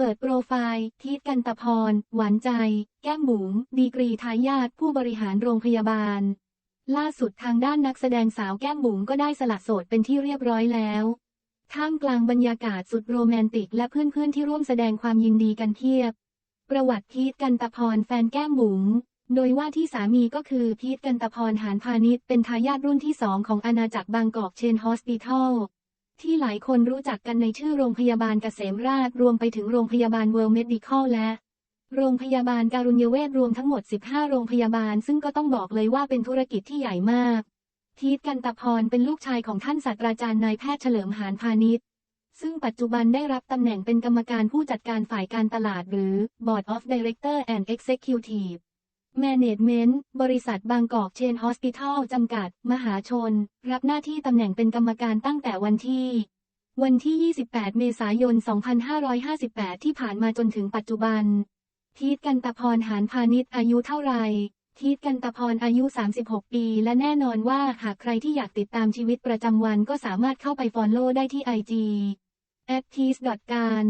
เปิดโปรไฟล์ทีทกันตะพร หวานใจ แก้มบุ๋มดีกรีทายาทผู้บริหารโรงพยาบาล ล่าสุดทางด้านนักแสดงสาวแก้มบุ๋มก็ได้สละโสดเป็นที่เรียบร้อยแล้วท่ามกลางบรรยากาศสุดโรแมนติกและเพื่อนๆที่ร่วมแสดงความยินดีกันเพียบ ประวัติพีทกันตะพรแฟนแก้มบุ๋มโดยว่าที่สามีก็คือพีทกันตะพรหานพาณิชย์เป็นทายาทรุ่นที่สองของอาณาจักรบางกอกเชนฮอสปิทอล ที่หลายคนรู้จักกันในชื่อโรงพยาบาลเกษมราษฎร์รวมไปถึงโรงพยาบาลเวิร์ลเมดิคอลและโรงพยาบาลการุญเวชรวมทั้งหมด 15 โรงพยาบาล ซึ่งก็ต้องบอกเลยว่าเป็นธุรกิจที่ใหญ่มาก ทีทกันตะพรเป็นลูกชายของท่านศาสตราจารย์นายแพทย์เฉลิมหานพาณิชย์ ซึ่งปัจจุบันได้รับตำแหน่งเป็นกรรมการผู้จัดการฝ่ายการตลาดหรือ Board of Director and Executive Management บริษัทบางกอกเชนฮอสปิทอลจำกัด มหาชน รับหน้าที่ตำแหน่งเป็นกรรมการตั้งแต่วันที่ วันที่ 28 เมษายน 2558 ที่ผ่านมาจนถึงปัจจุบันทีทกันตะพรหานพาณิชย์อายุเท่าไหร่ทีทกันตะพรอายุ 36 ปี และแน่นอนว่าหากใครที่อยากติดตามชีวิตประจำวันก็สามารถเข้าไปฟอลโล่ได้ที่ IG a t t e a s การ